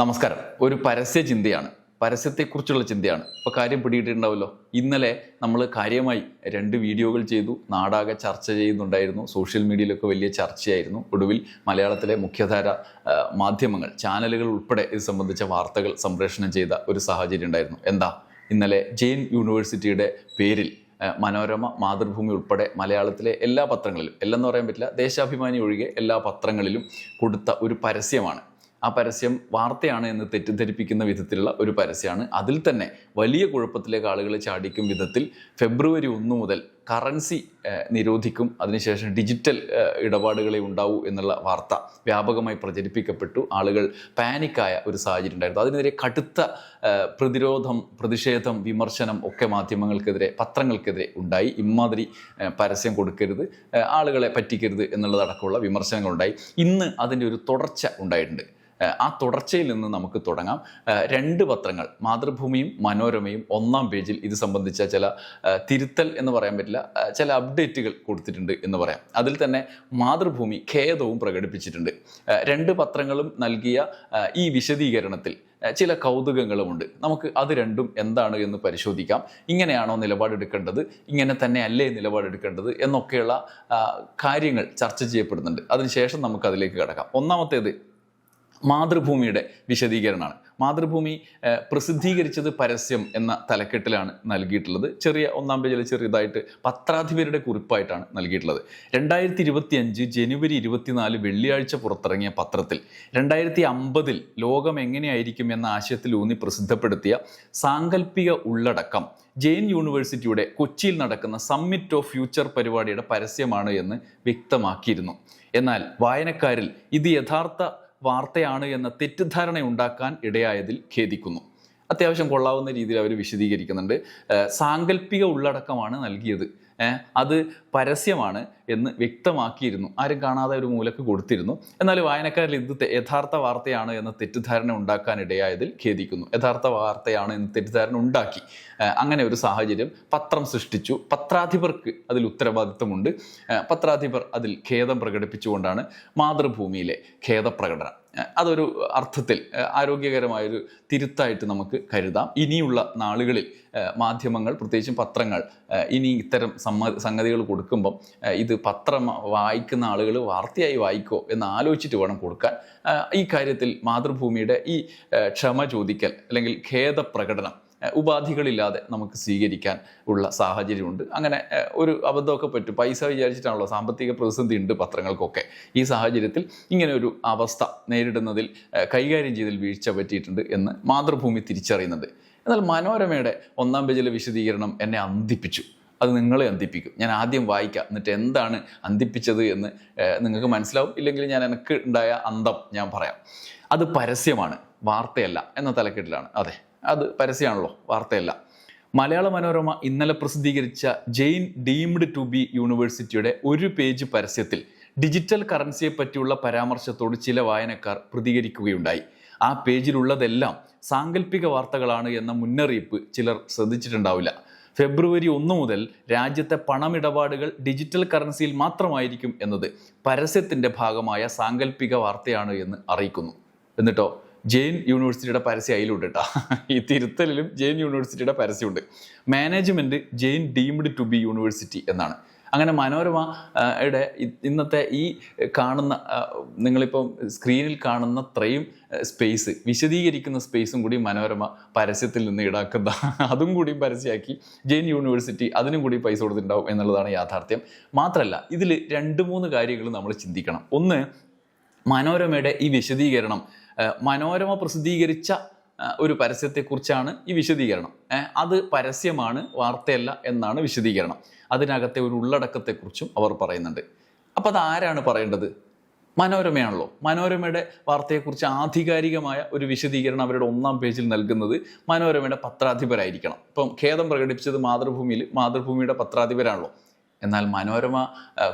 നമസ്കാരം. ഒരു പരസ്യ ചിന്തയാണ്. പരസ്യത്തെക്കുറിച്ചുള്ള ചിന്തയാണ്. ഇപ്പോൾ കാര്യം പിടിയിട്ടുണ്ടാവുമല്ലോ ഇന്നലെ നമ്മൾ കാര്യമായി രണ്ട് വീഡിയോകൾ ചെയ്തു. നാടാകെ ചർച്ച ചെയ്യുന്നുണ്ടായിരുന്നു. സോഷ്യൽ മീഡിയയിലൊക്കെ വലിയ ചർച്ചയായിരുന്നു. ഒടുവിൽ മലയാളത്തിലെ മുഖ്യധാര മാധ്യമങ്ങൾ ചാനലുകൾ ഉൾപ്പെടെ ഇത് സംബന്ധിച്ച വാർത്തകൾ സംപ്രേഷണം ചെയ്ത ഒരു സാഹചര്യം ഉണ്ടായിരുന്നു. എന്താ? ഇന്നലെ ജെയിൻ യൂണിവേഴ്സിറ്റിയുടെ പേരിൽ മനോരമ മാതൃഭൂമി ഉൾപ്പെടെ മലയാളത്തിലെ എല്ലാ പത്രങ്ങളിലും എല്ലാം പറയാൻ പറ്റില്ല ദേശാഭിമാനി ഒഴികെ എല്ലാ പത്രങ്ങളിലും കൊടുത്ത ഒരു പരസ്യമാണ്. ആ പരസ്യം വാർത്തയാണ് എന്ന് തെറ്റിദ്ധരിപ്പിക്കുന്ന വിധത്തിലുള്ള ഒരു പരസ്യമാണ് അതിൽ തന്നെ വലിയ കുഴപ്പത്തിലേക്ക് ആളുകൾ ചാടിക്കും വിധത്തിൽ ഫെബ്രുവരി ഒന്ന് മുതൽ കറൻസി നിരോധിക്കും. അതിനുശേഷം ഡിജിറ്റൽ ഇടപാടുകളെ ഉണ്ടാവൂ എന്നുള്ള വാർത്ത വ്യാപകമായി പ്രചരിപ്പിക്കപ്പെട്ടു. ആളുകൾ പാനിക്കായ ഒരു സാഹചര്യം ഉണ്ടായിരുന്നു. അതിനെതിരെ കടുത്ത പ്രതിരോധം പ്രതിഷേധം വിമർശനം ഒക്കെ മാധ്യമങ്ങൾക്കെതിരെ പത്രങ്ങൾക്കെതിരെ ഉണ്ടായി. ഇമാതിരി പരസ്യം കൊടുക്കരുത് ആളുകളെ പറ്റിക്കരുത് എന്നുള്ളതടക്കമുള്ള വിമർശനങ്ങളുണ്ടായി. ഇന്ന് അതിന്റെ ഒരു തുടർച്ച ഉണ്ടായിട്ടുണ്ട്. ആ തുടർച്ചയിൽ നിന്ന് നമുക്ക് തുടങ്ങാം. രണ്ട് പത്രങ്ങൾ മാതൃഭൂമിയും മനോരമയും ഒന്നാം പേജിൽ ഇത് സംബന്ധിച്ച ചില തിരുത്തൽ എന്ന് പറയാൻ പറ്റില്ല ചില അപ്ഡേറ്റുകൾ കൊടുത്തിട്ടുണ്ട് എന്ന് പറയാം. അതിൽ തന്നെ മാതൃഭൂമി ഖേദവും പ്രകടിപ്പിച്ചിട്ടുണ്ട്. രണ്ട് പത്രങ്ങളും നൽകിയ ഈ വിശദീകരണത്തിൽ ചില കൗതുകങ്ങളുമുണ്ട്. നമുക്ക് അത് രണ്ടും എന്താണ് എന്ന് പരിശോധിക്കാം. ഇങ്ങനെയാണോ നിലപാടെടുക്കേണ്ടത് ഇങ്ങനെ തന്നെ അല്ലേ നിലപാടെടുക്കേണ്ടത് എന്നൊക്കെയുള്ള കാര്യങ്ങൾ ചർച്ച ചെയ്യപ്പെടുന്നുണ്ട്. അതിനുശേഷം നമുക്ക് അതിലേക്ക് കടക്കാം. ഒന്നാമത്തേത് മാതൃഭൂമിയുടെ വിശദീകരണമാണ്. മാതൃഭൂമി പ്രസിദ്ധീകരിച്ചത് പരസ്യം എന്ന തലക്കെട്ടിലാണ് നൽകിയിട്ടുള്ളത്. ചെറിയ ഒന്നാം പേജിൽ ചെറിയതായിട്ട് പത്രാധിപരുടെ കുറിപ്പായിട്ടാണ് നൽകിയിട്ടുള്ളത്. രണ്ടായിരത്തി ഇരുപത്തി അഞ്ച് ജനുവരി ഇരുപത്തിനാല് വെള്ളിയാഴ്ച പുറത്തിറങ്ങിയ പത്രത്തിൽ രണ്ടായിരത്തി അമ്പതിൽ ലോകം എങ്ങനെയായിരിക്കും എന്ന ആശയത്തിൽ ഊന്നി പ്രസിദ്ധപ്പെടുത്തിയ സാങ്കല്പിക ഉള്ളടക്കം ജെയിൻ യൂണിവേഴ്സിറ്റിയുടെ കൊച്ചിയിൽ നടക്കുന്ന സമ്മിറ്റ് ഓഫ് ഫ്യൂച്ചർ പരിപാടിയുടെ പരസ്യമാണ് എന്ന് വ്യക്തമാക്കിയിരുന്നു. എന്നാൽ വായനക്കാരിൽ ഇത് യഥാർത്ഥ വാർത്തയാണ് എന്ന തെറ്റിദ്ധാരണ ഉണ്ടാക്കാൻ ഇടയായതിൽ ഖേദിക്കുന്നു. അത്യാവശ്യം കൊള്ളാവുന്ന രീതിയിൽ അവർ വിശദീകരിക്കുന്നുണ്ട്. സാങ്കല്പിക ഉള്ളടക്കമാണ് നൽകിയത്. അത് പരസ്യമാണ് എന്ന് വ്യക്തമാക്കിയിരുന്നു. ആരും കാണാതെ ഒരു മൂലക്ക് കൊടുത്തിരുന്നു. എന്നാൽ വായനക്കാരിൽ ഇത് യഥാർത്ഥ വാർത്തയാണ് എന്ന തെറ്റിദ്ധാരണ ഉണ്ടാക്കാനിടയായതിൽ ഖേദിക്കുന്നു. യഥാർത്ഥ വാർത്തയാണ് എന്ന് തെറ്റിദ്ധാരണ ഉണ്ടാക്കി. അങ്ങനെ ഒരു സാഹചര്യം പത്രം സൃഷ്ടിച്ചു. പത്രാധിപർക്ക് അതിൽ ഉത്തരവാദിത്തമുണ്ട് പത്രാധിപർ അതിൽ ഖേദം പ്രകടിപ്പിച്ചുകൊണ്ടാണ് മാതൃഭൂമിയിലെ ഖേദപ്രകടനം. അതൊരു അർത്ഥത്തിൽ ആരോഗ്യകരമായൊരു തിരുത്തായിട്ട് നമുക്ക് കരുതാം. ഇനിയുള്ള നാളുകളിൽ മാധ്യമങ്ങൾ പ്രത്യേകിച്ചും പത്രങ്ങൾ ഇനി ഇത്തരം സമ്മ സംഗതികൾ കൊടുക്കുമ്പം ഇത് പത്രം വായിക്കുന്ന ആളുകൾ വാർത്തയായി വായിക്കോ എന്ന് ആലോചിച്ചിട്ട് വേണം കൊടുക്കാൻ. ഈ കാര്യത്തിൽ മാതൃഭൂമിയുടെ ഈ ക്ഷമ ചോദിക്കൽ അല്ലെങ്കിൽ ഖേദപ്രകടനം ഉപാധികളില്ലാതെ നമുക്ക് സ്വീകരിക്കാൻ ഉള്ള സാഹചര്യമുണ്ട്. അങ്ങനെ ഒരു അബദ്ധമൊക്കെ പറ്റും. പൈസ വിചാരിച്ചിട്ടാണല്ലോ സാമ്പത്തിക പ്രതിസന്ധി ഉണ്ട് പത്രങ്ങൾക്കൊക്കെ. ഈ സാഹചര്യത്തിൽ ഇങ്ങനെ ഒരു അവസ്ഥ നേരിടുന്നതിൽ കൈകാര്യം ചെയ്തതിൽ വീഴ്ച പറ്റിയിട്ടുണ്ട് എന്ന് മാതൃഭൂമി തിരിച്ചറിയുന്നുണ്ട്. എന്നാൽ മനോരമയുടെ ഒന്നാം പേജിലെ വിശദീകരണം എന്നെ അന്തിപ്പിച്ചു. അത് നിങ്ങളെ അന്തിപ്പിക്കും. ഞാൻ ആദ്യം വായിക്കാം. എന്നിട്ട് എന്താണ് അന്തിപ്പിച്ചത് എന്ന് നിങ്ങൾക്ക് മനസ്സിലാവും. ഇല്ലെങ്കിൽ ഞാൻ എനിക്ക് ഉണ്ടായ അന്തം ഞാൻ പറയാം. അത് പരസ്യമാണ്. വാർത്തയല്ല. എന്ന തലക്കെട്ടിലാണ്. അതെ. അത് പരസ്യമാണല്ലോ വാർത്തയല്ല. മലയാള മനോരമ ഇന്നലെ പ്രസിദ്ധീകരിച്ച ജെയിൻ ഡീംഡ് ടു ബി യൂണിവേഴ്സിറ്റിയുടെ ഒരു പേജ് പരസ്യത്തിൽ ഡിജിറ്റൽ കറൻസിയെ പറ്റിയുള്ള പരാമർശത്തോട് ചില വായനക്കാർ പ്രതികരിക്കുകയുണ്ടായി. ആ പേജിലുള്ളതെല്ലാം സാങ്കല്പിക വാർത്തകളാണ് എന്ന മുന്നറിയിപ്പ് ചിലർ ശ്രദ്ധിച്ചിട്ടുണ്ടാവില്ല. ഫെബ്രുവരി ഒന്ന് മുതൽ രാജ്യത്തെ പണമിടപാടുകൾ ഡിജിറ്റൽ കറൻസിയിൽ മാത്രമായിരിക്കും എന്നത് പരസ്യത്തിന്റെ ഭാഗമായ സാങ്കല്പിക വാർത്തയാണ് എന്ന് അറിയിക്കുന്നു. എന്നിട്ടോ? ജെയിൻ യൂണിവേഴ്സിറ്റിയുടെ പരസ്യം അതിലുണ്ട് കേട്ടോ. ഈ തിരുത്തലിലും ജെയിൻ യൂണിവേഴ്സിറ്റിയുടെ പരസ്യമുണ്ട്. Management Jain deemed to be university എന്നാണ്. അങ്ങനെ മനോരമ യുടെ ഇന്നത്തെ ഈ കാണുന്ന നിങ്ങളിപ്പം സ്ക്രീനിൽ കാണുന്ന അത്രയും സ്പേസ് വിശദീകരിക്കുന്ന സ്പേസും കൂടി മനോരമ പരസ്യത്തിൽ നിന്ന് ഈടാക്കുന്ന അതും കൂടി പരസ്യമാക്കി ജെയിൻ യൂണിവേഴ്സിറ്റി അതിനും കൂടി പൈസ കൊടുത്തിട്ടുണ്ടാവും എന്നുള്ളതാണ് യാഥാർത്ഥ്യം. മാത്രമല്ല ഇതിൽ രണ്ട് മൂന്ന് കാര്യങ്ങൾ നമ്മൾ ചിന്തിക്കണം. ഒന്ന് മനോരമയുടെ ഈ വിശദീകരണം മനോരമ പ്രസിദ്ധീകരിച്ച ഒരു പരസ്യത്തെക്കുറിച്ചാണ് ഈ വിശദീകരണം. അത് പരസ്യമാണ് വാർത്തയല്ല എന്നാണ് വിശദീകരണം. അതിനകത്തെ ഒരു ഉള്ളടക്കത്തെക്കുറിച്ചും അവർ പറയുന്നുണ്ട്. അപ്പോൾ അത് ആരാണ് പറയേണ്ടത്? മനോരമയാണല്ലോ. മനോരമയുടെ വാർത്തയെക്കുറിച്ച് ആധികാരികമായ ഒരു വിശദീകരണം അവരുടെ ഒന്നാം പേജിൽ നൽകുന്നത് മനോരമയുടെ പത്രാധിപരായിരിക്കണം. ഇപ്പം ഖേദം പ്രകടിപ്പിച്ചത് മാതൃഭൂമിയിൽ മാതൃഭൂമിയുടെ പത്രാധിപരാണല്ലോ. എന്നാൽ മനോരമ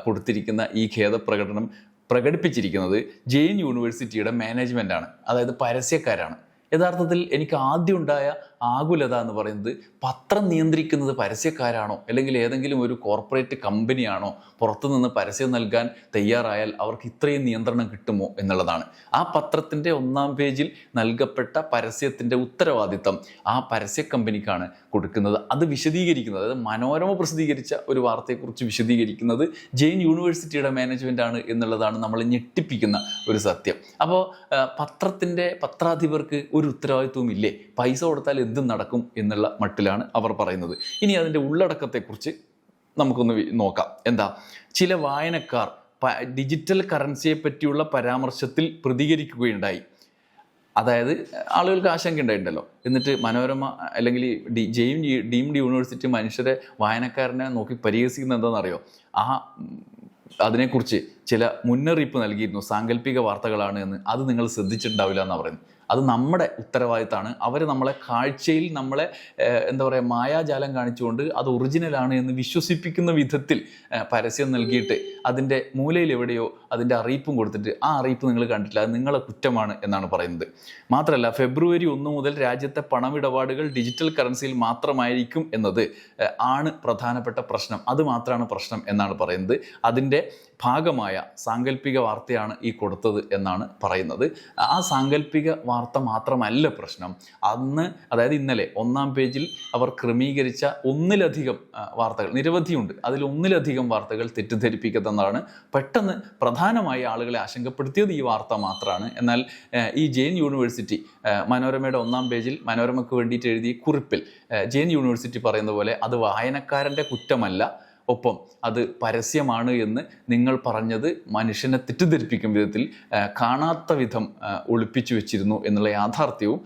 കൊടുത്തിരിക്കുന്ന ഈ ഖേദപ്രകടനം പ്രകടിപ്പിച്ചിരിക്കുന്നത് ജെയിൻ യൂണിവേഴ്സിറ്റിയുടെ മാനേജ്മെന്റാണ് അതായത് പരസ്യക്കാരാണ്. യഥാർത്ഥത്തിൽ എനിക്ക് ആദ്യം ഉണ്ടായ ആകുലത എന്ന് പറയുന്നത് പത്രം നിയന്ത്രിക്കുന്നത് പരസ്യക്കാരാണോ? അല്ലെങ്കിൽ ഏതെങ്കിലും ഒരു കോർപ്പറേറ്റ് കമ്പനിയാണോ പുറത്തുനിന്ന് പരസ്യം നൽകാൻ തയ്യാറായാൽ അവർക്ക് ഇത്രയും നിയന്ത്രണം കിട്ടുമോ എന്നുള്ളതാണ്. ആ പത്രത്തിന്റെ ഒന്നാം പേജിൽ നൽകപ്പെട്ട പരസ്യത്തിന്റെ ഉത്തരവാദിത്തം ആ പരസ്യ കമ്പനിക്കാണ് കൊടുക്കുന്നത്. അത് വിശദീകരിക്കുന്നത് അതായത് മനോരമ പ്രസിദ്ധീകരിച്ച ഒരു വാർത്തയെക്കുറിച്ച് വിശദീകരിക്കുന്നത് ജെയിൻ യൂണിവേഴ്സിറ്റിയുടെ മാനേജ്മെന്റ് ആണ് എന്നുള്ളതാണ് നമ്മളെ ഞെട്ടിപ്പിക്കുന്ന ഒരു സത്യം. അപ്പോൾ പത്രത്തിന്റെ പത്രാധിപർക്ക് ഒരു ഉത്തരവാദിത്വവും ഇല്ലേ? പൈസ കൊടുത്താൽ എന്തും നടക്കും എന്നുള്ള മട്ടിലാണ് അവർ പറയുന്നത്. ഇനി അതിന്റെ ഉള്ളടക്കത്തെക്കുറിച്ച് നമുക്കൊന്ന് നോക്കാം. എന്താ? ചില വായനക്കാർ ഡിജിറ്റൽ കറൻസിയെ പറ്റിയുള്ള പരാമർശത്തിൽ പ്രതികരിക്കുകയുണ്ടായി. അതായത് ആളുകൾക്ക് ആശങ്ക ഉണ്ടായിട്ടുണ്ടല്ലോ. എന്നിട്ട് മനോരമ അല്ലെങ്കിൽ ഡി ജെയിം ഡീംഡ് യൂണിവേഴ്സിറ്റി മനുഷ്യരെ വായനക്കാരനെ നോക്കി പരിഹസിക്കുന്നത് എന്താണെന്നറിയോ? ആ അതിനെക്കുറിച്ച് ചില മുന്നറിയിപ്പ് നൽകിയിരുന്നു. സാങ്കല്പിക വാർത്തകളാണ് എന്ന്. അത് നിങ്ങൾ ശ്രദ്ധിച്ചിട്ടുണ്ടാവില്ല എന്നാണ് പറയുന്നത്. അത് നമ്മുടെ ഉത്തരവാദിത്തമാണ് അവർ നമ്മളെ കാഴ്ചയിൽ നമ്മളെ എന്താ പറയുക മായാജാലം കാണിച്ചുകൊണ്ട് അത് ഒറിജിനലാണ് എന്ന് വിശ്വസിപ്പിക്കുന്ന വിധത്തിൽ പരസ്യം നൽകിയിട്ട് അതിന്റെ മൂലയിൽ എവിടെയോ അതിന്റെ അറിയിപ്പും കൊടുത്തിട്ട് ആ അറിയിപ്പ് നിങ്ങൾ കണ്ടിട്ടില്ല. അത് നിങ്ങളെ കുറ്റമാണ് എന്നാണ് പറയുന്നത്. മാത്രമല്ല ഫെബ്രുവരി ഒന്ന് മുതൽ രാജ്യത്തെ പണമിടപാടുകൾ ഡിജിറ്റൽ കറൻസിയിൽ മാത്രമായിരിക്കും എന്നത് ആണ് പ്രധാനപ്പെട്ട പ്രശ്നം. അത് മാത്രമാണ് പ്രശ്നം എന്നാണ് പറയുന്നത്. അതിന്റെ ഭാഗമായ സാങ്കല്പിക വാർത്തയാണ് ഈ കൊടുത്തത് എന്നാണ് പറയുന്നത്. ആ സാങ്കല്പിക വാർത്ത മാത്രമല്ല പ്രശ്നം. അന്ന് അതായത് ഇന്നലെ ഒന്നാം പേജിൽ അവർ ക്രമീകരിച്ച ഒന്നിലധികം വാർത്തകൾ നിരവധിയുണ്ട്. അതിൽ ഒന്നിലധികം വാർത്തകൾ തെറ്റിദ്ധരിപ്പിക്കുന്നതാണ് പെട്ടെന്ന് പ്രധാനമായി ആളുകളെ ആശങ്കപ്പെടുത്തിയത് ഈ വാർത്ത മാത്രമാണ്. എന്നാൽ ഈ ജെയിൻ യൂണിവേഴ്സിറ്റി മനോരമയുടെ ഒന്നാം പേജിൽ മനോരമയ്ക്ക് വേണ്ടിയിട്ട് എഴുതിയ കുറിപ്പിൽ ജെയിൻ യൂണിവേഴ്സിറ്റി പറയുന്ന പോലെ അത് വായനക്കാരന്റെ കുറ്റമല്ല ഒപ്പം. അത് പരസ്യമാണ് എന്ന് നിങ്ങൾ പറഞ്ഞത് മനുഷ്യനെ തെറ്റിദ്ധരിപ്പിക്കും വിധത്തിൽ കാണാത്ത വിധം ഒളിപ്പിച്ചു വെച്ചിരുന്നു എന്നുള്ള യാഥാർത്ഥ്യവും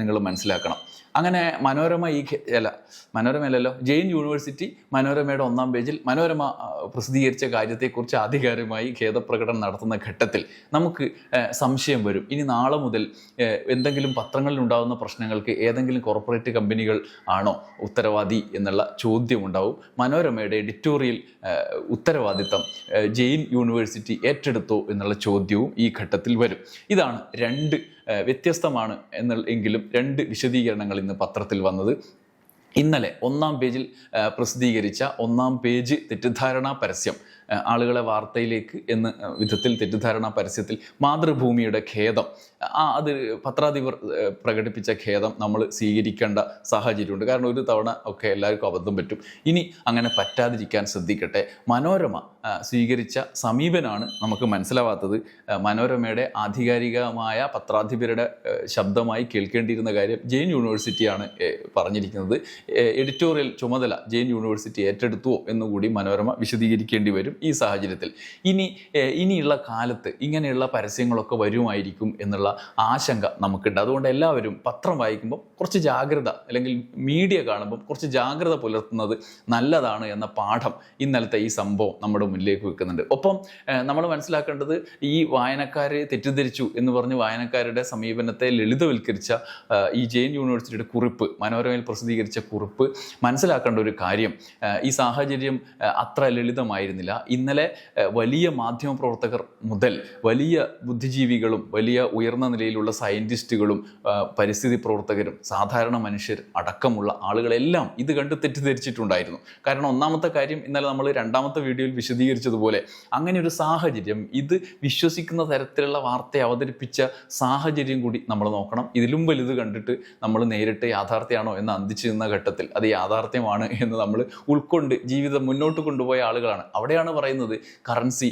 നിങ്ങൾ മനസ്സിലാക്കണം. അങ്ങനെ മനോരമ ഈ അല്ല മനോരമയല്ലല്ലോ ജെയിൻ യൂണിവേഴ്സിറ്റി മനോരമയുടെ ഒന്നാം പേജിൽ മനോരമ പ്രസിദ്ധീകരിച്ച കാര്യത്തെക്കുറിച്ച് ആധികാരികമായി ഖേദപ്രകടനം നടത്തുന്ന ഘട്ടത്തിൽ നമുക്ക് സംശയം വരും. ഇനി നാളെ മുതൽ എന്തെങ്കിലും പത്രങ്ങളിൽ ഉണ്ടാകുന്ന പ്രശ്നങ്ങൾക്ക് ഏതെങ്കിലും കോർപ്പറേറ്റ് കമ്പനികൾ ആണോ ഉത്തരവാദി എന്നുള്ള ചോദ്യം ഉണ്ടാവും. മനോരമയുടെ എഡിറ്റോറിയൽ ഉത്തരവാദിത്തം ജെയിൻ യൂണിവേഴ്സിറ്റി ഏറ്റെടുത്തോ എന്നുള്ള ചോദ്യവും ഈ ഘട്ടത്തിൽ വരും. ഇതാണ് രണ്ട് വ്യത്യസ്തമാണ് എന്നുള്ള എങ്കിലും രണ്ട് വിശദീകരണങ്ങൾ ഇന്ന് പത്രത്തിൽ വന്നത്. ഇന്നലെ ഒന്നാം പേജിൽ പ്രസിദ്ധീകരിച്ച ഒന്നാം പേജ് തെറ്റിദ്ധാരണാ പരസ്യം ആളുകളെ വാർത്തയിലേക്ക് എന്ന വിധത്തിൽ തെറ്റിദ്ധാരണ പരസ്യത്തിൽ മാതൃഭൂമിയുടെ ഖേദം. ആ അത് പത്രാധിപർ പ്രകടിപ്പിച്ച ഖേദം നമ്മൾ സ്വീകരിക്കേണ്ട സാഹചര്യമുണ്ട്. കാരണം ഒരു തവണ ഒക്കെ എല്ലാവർക്കും അബദ്ധം പറ്റും. ഇനി അങ്ങനെ പറ്റാതിരിക്കാൻ ശ്രദ്ധിക്കട്ടെ. മനോരമ സ്വീകരിച്ച സമീപനാണ് നമുക്ക് മനസ്സിലാവാത്തത്. മനോരമയുടെ ആധികാരികമായ പത്രാധിപരുടെ ശബ്ദമായി കേൾക്കേണ്ടിയിരുന്ന കാര്യം ജെയിൻ യൂണിവേഴ്സിറ്റിയാണ് പറഞ്ഞിരിക്കുന്നത്. എഡിറ്റോറിയൽ ചുമതല ജെയിൻ യൂണിവേഴ്സിറ്റി ഏറ്റെടുത്തുവോ എന്നുകൂടി മനോരമ വിശദീകരിക്കേണ്ടി വരും. ഈ സാഹചര്യത്തിൽ. ഇനി ഇനിയുള്ള കാലത്ത് ഇങ്ങനെയുള്ള പരസ്യങ്ങളൊക്കെ വരുമായിരിക്കും എന്നുള്ള ആശങ്ക നമുക്കുണ്ട്. അതുകൊണ്ട് എല്ലാവരും പത്രം വായിക്കുമ്പോൾ കുറച്ച് ജാഗ്രത അല്ലെങ്കിൽ മീഡിയ കാണുമ്പോൾ കുറച്ച് ജാഗ്രത പുലർത്തുന്നത് നല്ലതാണ് എന്ന പാഠം ഇന്നലത്തെ ഈ സംഭവം നമ്മുടെ മുന്നിലേക്ക് വെക്കുന്നുണ്ട്. ഒപ്പം നമ്മൾ മനസ്സിലാക്കേണ്ടത് ഈ വായനക്കാരെ തെറ്റിദ്ധരിച്ചു എന്ന് പറഞ്ഞ് വായനക്കാരുടെ സമീപനത്തെ ലളിതവൽക്കരിച്ച ഈ ജെയിൻ യൂണിവേഴ്സിറ്റിയുടെ കുറിപ്പ് മനോരമയിൽ പ്രസിദ്ധീകരിച്ച കുറിപ്പ് മനസ്സിലാക്കേണ്ട ഒരു കാര്യം ഈ സാഹചര്യം അത്ര ലളിതമായിരുന്നില്ല. ഇന്നലെ വലിയ മാധ്യമപ്രവർത്തകർ മുതൽ വലിയ ബുദ്ധിജീവികളും വലിയ ഉയർന്ന നിലയിലുള്ള സയന്റിസ്റ്റുകളും പരിസ്ഥിതി പ്രവർത്തകരും സാധാരണ മനുഷ്യർ അടക്കമുള്ള ആളുകളെല്ലാം ഇത് കണ്ട് തെറ്റിദ്ധരിച്ചിട്ടുണ്ടായിരുന്നു. കാരണം ഒന്നാമത്തെ കാര്യം ഇന്നലെ നമ്മൾ രണ്ടാമത്തെ വീഡിയോയിൽ വിശദീകരിച്ചതുപോലെ അങ്ങനെ ഒരു സാഹചര്യം ഇത് വിശ്വസിക്കുന്ന തരത്തിലുള്ള വാർത്തയെ അവതരിപ്പിച്ച സാഹചര്യം കൂടി നമ്മൾ നോക്കണം. ഇതിലും വലുത് കണ്ടിട്ട് നമ്മൾ നേരിട്ട് യാഥാർത്ഥ്യമാണോ എന്ന് അന്തിച്ചു നിന്ന ഘട്ടത്തിൽ അത് യാഥാർത്ഥ്യമാണ് എന്ന് നമ്മൾ ഉൾക്കൊണ്ട് ജീവിതം മുന്നോട്ട് കൊണ്ടുപോയ ആളുകളാണ്. അവിടെയാണ് പറയുന്നത് കറൻസി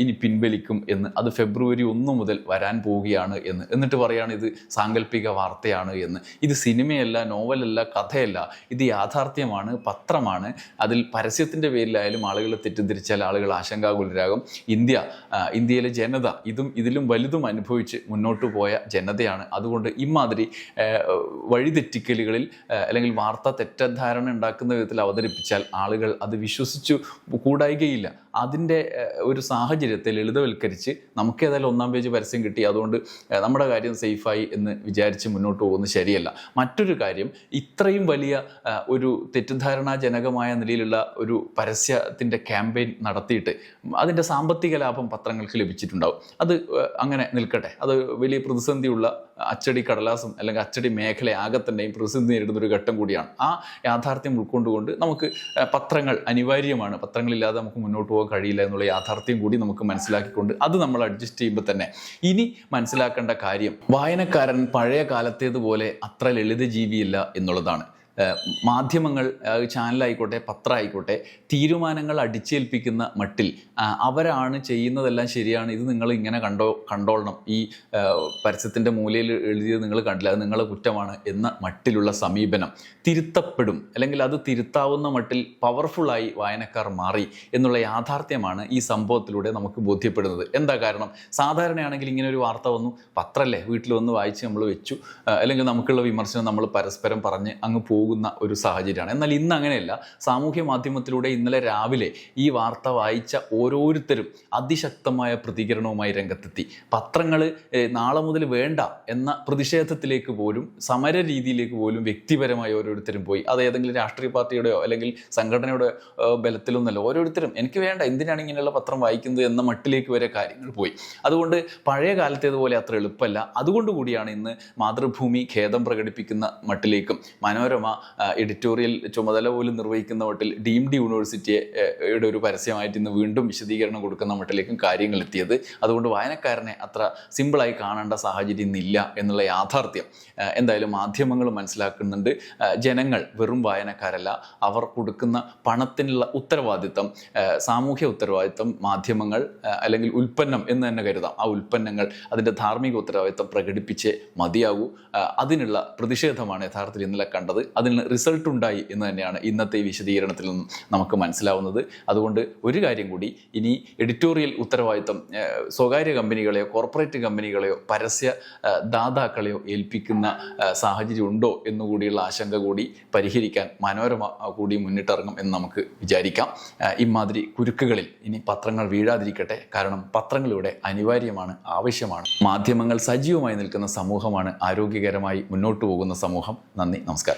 ഇനി പിൻവലിക്കും എന്ന്. അത് ഫെബ്രുവരി ഒന്ന് മുതൽ വരാൻ പോവുകയാണ് എന്ന്. എന്നിട്ട് പറയാണ് ഇത് സാങ്കല്പിക വാർത്തയാണ് എന്ന്. ഇത് സിനിമയല്ല നോവലല്ല കഥയല്ല. ഇത് യാഥാർത്ഥ്യമാണ് പത്രമാണ്. അതിൽ പരസ്യത്തിന്റെ പേരിലായാലും ആളുകൾ തെറ്റിദ്ധരിച്ചാൽ ആളുകൾ ആശങ്കാകുലരാകും. ഇന്ത്യ ഇന്ത്യയിലെ ജനത ഇതും ഇതിലും വലുതും അനുഭവിച്ച് മുന്നോട്ട് പോയ ജനതയാണ്. അതുകൊണ്ട് ഇമാതിരി വഴിതെറ്റിക്കലുകളിൽ അല്ലെങ്കിൽ വാർത്ത തെറ്റിദ്ധാരണ ഉണ്ടാക്കുന്ന വിധത്തിൽ അവതരിപ്പിച്ചാൽ ആളുകൾ അത് വിശ്വസിച്ചു കൂടായികയില്ല. അതിന്റെ ഒരു സാഹചര്യത്തെ ലളിതവൽക്കരിച്ച് നമുക്ക് ഏതായാലും ഒന്നാം പേജ് പരസ്യം കിട്ടി. അതുകൊണ്ട് നമ്മുടെ കാര്യം സേഫായി എന്ന് വിചാരിച്ച് മുന്നോട്ട് പോകുന്നത് ശരിയല്ല. മറ്റൊരു കാര്യം ഇത്രയും വലിയ ഒരു തെറ്റിദ്ധാരണാജനകമായ നിലയിലുള്ള ഒരു പരസ്യത്തിന്റെ ക്യാമ്പയിൻ നടത്തിയിട്ട് അതിന്റെ സാമ്പത്തിക ലാഭം പത്രങ്ങൾക്ക് ലഭിച്ചിട്ടുണ്ടാവും. അത് അങ്ങനെ നിൽക്കട്ടെ. അത് വലിയ പ്രതിസന്ധിയുള്ള അച്ചടി കടലാസും അല്ലെങ്കിൽ അച്ചടി മേഖല ആകെ തന്നെയും പ്രതിസന്ധി നേരിടുന്ന ഒരു ഘട്ടം കൂടിയാണ്. ആ യാഥാർത്ഥ്യം ഉൾക്കൊണ്ടുകൊണ്ട് നമുക്ക് പത്രങ്ങൾ അനിവാര്യമാണ്. പത്രങ്ങളില്ലാതെ നമുക്ക് മുന്നോട്ട് പോകാൻ കഴിയില്ല എന്നുള്ള യാഥാർത്ഥ്യം കൂടി നമുക്ക് മനസ്സിലാക്കിക്കൊണ്ട് അത് നമ്മൾ അഡ്ജസ്റ്റ് ചെയ്യുമ്പോൾ തന്നെ. ഇനി മനസ്സിലാക്കേണ്ട കാര്യം വായനക്കാരൻ പഴയ കാലത്തേതുപോലെ അത്ര ലളിത ജീവിയില്ല എന്നുള്ളതാണ്. മാധ്യമങ്ങൾ ചാനലായിക്കോട്ടെ പത്രമായിക്കോട്ടെ തീരുമാനങ്ങൾ അടിച്ചേൽപ്പിക്കുന്ന മട്ടിൽ അവരാണ് ചെയ്യുന്നതെല്ലാം ശരിയാണ്. ഇത് നിങ്ങൾ ഇങ്ങനെ കണ്ടോ കണ്ടോളണം. ഈ പരസ്യത്തിന്റെ മൂലയിൽ എഴുതിയത് നിങ്ങൾ കണ്ടില്ല. അത് നിങ്ങളെ കുറ്റമാണ് എന്ന മട്ടിലുള്ള സമീപനം തിരുത്തപ്പെടും. അല്ലെങ്കിൽ അത് തിരുത്താവുന്ന മട്ടിൽ പവർഫുള്ളായി വായനക്കാർ മാറി എന്നുള്ള യാഥാർത്ഥ്യമാണ് ഈ സംഭവത്തിലൂടെ നമുക്ക് ബോധ്യപ്പെടുന്നത്. എന്താ കാരണം? സാധാരണയാണെങ്കിൽ ഇങ്ങനെ ഒരു വാർത്ത വന്നു. പത്രല്ലേ? വീട്ടിൽ വന്ന് വായിച്ച് നമ്മൾ വെച്ചു. അല്ലെങ്കിൽ നമുക്കുള്ള വിമർശനം നമ്മൾ പരസ്പരം പറഞ്ഞ് അങ്ങ് പോകുന്ന ഒരു സാഹചര്യമാണ്. എന്നാൽ ഇന്ന് അങ്ങനെയല്ല. സാമൂഹ്യ മാധ്യമത്തിലൂടെ ഇന്നലെ രാവിലെ ഈ വാർത്ത വായിച്ച ഓരോരുത്തരും അതിശക്തമായ പ്രതികരണവുമായി രംഗത്തെത്തി. പത്രങ്ങൾ നാളെ മുതൽ വേണ്ട എന്ന പ്രതിഷേധത്തിലേക്ക് പോലും സമര രീതിയിലേക്ക് പോലും വ്യക്തിപരമായി ഓരോരുത്തരും പോയി. അത് ഏതെങ്കിലും രാഷ്ട്രീയ പാർട്ടിയുടെയോ അല്ലെങ്കിൽ സംഘടനയുടെ ബലത്തിലൊന്നല്ല. ഓരോരുത്തരും എനിക്ക് വേണ്ട എന്തിനാണ് ഇങ്ങനെയുള്ള പത്രം വായിക്കുന്നത് എന്ന മട്ടിലേക്ക് വരെ കാര്യങ്ങൾ പോയി. അതുകൊണ്ട് പഴയ കാലത്തേതുപോലെ അത്ര എളുപ്പമല്ല. അതുകൊണ്ട് കൂടിയാണ് ഇന്ന് മാതൃഭൂമി ഖേദം പ്രകടിപ്പിക്കുന്ന മട്ടിലേക്കും മനോരമ എഡിറ്റോറിയൽ ചുമതല പോലും നിർവഹിക്കുന്ന മട്ടിൽ ഡീംഡ് യൂണിവേഴ്സിറ്റിയുടെ ഒരു പരസ്യമായിട്ട് ഇന്ന് വീണ്ടും വിശദീകരണം കൊടുക്കുന്ന മട്ടിലേക്കും കാര്യങ്ങൾ എത്തിയത്. അതുകൊണ്ട് വായനക്കാരനെ അത്ര സിമ്പിളായി കാണേണ്ട സാഹചര്യം ഇന്നില്ല എന്നുള്ള യാഥാർത്ഥ്യം എന്തായാലും മാധ്യമങ്ങൾ മനസ്സിലാക്കുന്നുണ്ട്. ജനങ്ങൾ വെറും വായനക്കാരല്ല. അവർ കൊടുക്കുന്ന പണത്തിനുള്ള ഉത്തരവാദിത്തം സാമൂഹ്യ ഉത്തരവാദിത്തം മാധ്യമങ്ങൾ അല്ലെങ്കിൽ ഉൽപ്പന്നം എന്ന് തന്നെ കരുതാം. ആ ഉൽപ്പന്നങ്ങൾ അതിന്റെ ധാർമ്മിക ഉത്തരവാദിത്തം പ്രകടിപ്പിച്ച് മതിയാകൂ. അതിനുള്ള പ്രതിഷേധമാണ് യഥാർത്ഥത്തിൽ ഇന്നലെ കണ്ടത്. റിസൾട്ട് ഉണ്ടായി എന്ന് തന്നെയാണ് ഇന്നത്തെ വിശദീകരണത്തിൽ നിന്നും നമുക്ക് മനസ്സിലാവുന്നത്. അതുകൊണ്ട് ഒരു കാര്യം കൂടി ഇനി എഡിറ്റോറിയൽ ഉത്തരവാദിത്തം സ്വകാര്യ കമ്പനികളെയോ കോർപ്പറേറ്റ് കമ്പനികളെയോ പരസ്യ ദാതാക്കളെയോ ഏൽപ്പിക്കുന്ന സാഹചര്യം ഉണ്ടോ എന്നുകൂടിയുള്ള ആശങ്ക കൂടി പരിഹരിക്കാൻ മനോരമ കൂടി മുന്നിട്ടിറങ്ങും എന്ന് നമുക്ക് വിചാരിക്കാം. ഇമാതിരി കുരുക്കുകളിൽ ഇനി പത്രങ്ങൾ വീഴാതിരിക്കട്ടെ. കാരണം പത്രങ്ങൾ ഇവിടെ അനിവാര്യമാണ് ആവശ്യമാണ്. മാധ്യമങ്ങൾ സജീവമായി നിൽക്കുന്ന സമൂഹമാണ് ആരോഗ്യകരമായി മുന്നോട്ട് പോകുന്ന സമൂഹം. നന്ദി നമസ്കാരം.